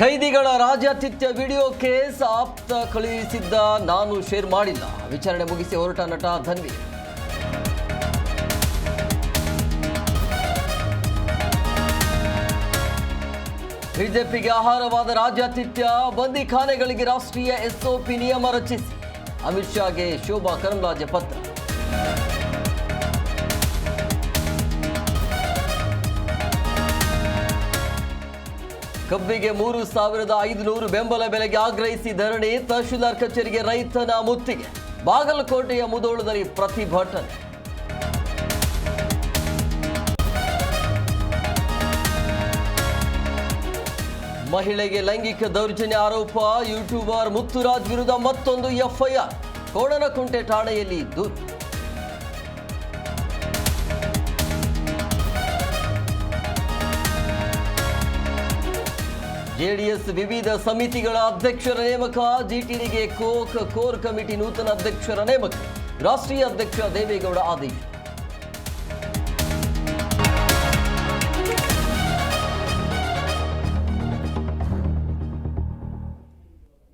ಖೈದಿಗಳ ರಾಜ್ಯಾತಿಥ್ಯ video case ಆಪ್ತ ಕಳುಹಿಸಿದ್ದ ನಾನು share ಮಾಡಿಲ್ಲ. ವಿಚಾರಣೆ ಮುಗಿಸಿ ಹೊರಟ ನಟ ಧನ್ವಿ. ಬಿಜೆಪಿಗೆ ಆಹಾರವಾದ ರಾಜ್ಯಾತಿಥ್ಯ ಬಂದಿಖಾನೆಗಳಿಗೆ ರಾಷ್ಟ್ರೀಯ ಎಸ್ಒಪಿ ನಿಯಮ ರಚಿಸಿ. ಅಮಿತ್ ಶಾಗೆ ಶೋಭಾ ಕರಂದ್ಲಾಜೆ ಪತ್ರ. ಕಬ್ಬಿಗೆ ಮೂರು ಸಾವಿರದ ಐದುನೂರು ಬೆಂಬಲ ಬೆಲೆಗೆ ಆಗ್ರಹಿಸಿ ಧರಣಿ, ತಹಶೀಲ್ದಾರ್ ಕಚೇರಿಗೆ ರೈತನ ಮುತ್ತಿಗೆ. ಬಾಗಲಕೋಟೆಯ ಮುದೋಳದಲ್ಲಿ ಪ್ರತಿಭಟನೆ. ಮಹಿಳೆಗೆ ಲೈಂಗಿಕ ದೌರ್ಜನ್ಯ ಆರೋಪ, ಯೂಟ್ಯೂಬರ್ ಮುತ್ತುರಾಜ್ ವಿರುದ್ಧ ಮತ್ತೊಂದು ಎಫ್ಐಆರ್. ಕೋಣನಕುಂಟೆ ಠಾಣೆಯಲ್ಲಿ ದೂರು. ಜೆಡಿಎಸ್ ವಿವಿಧ ಸಮಿತಿಗಳ ಅಧ್ಯಕ್ಷರ ನೇಮಕ ಜಿಟಿಡಿಗೆ ಕೋಕ್ ಕೋರ್ ಕಮಿಟಿ ನೂತನ ಅಧ್ಯಕ್ಷರ ನೇಮಕ, ರಾಷ್ಟ್ರೀಯ ಅಧ್ಯಕ್ಷ ದೇವೇಗೌಡ ಆದೇಶ.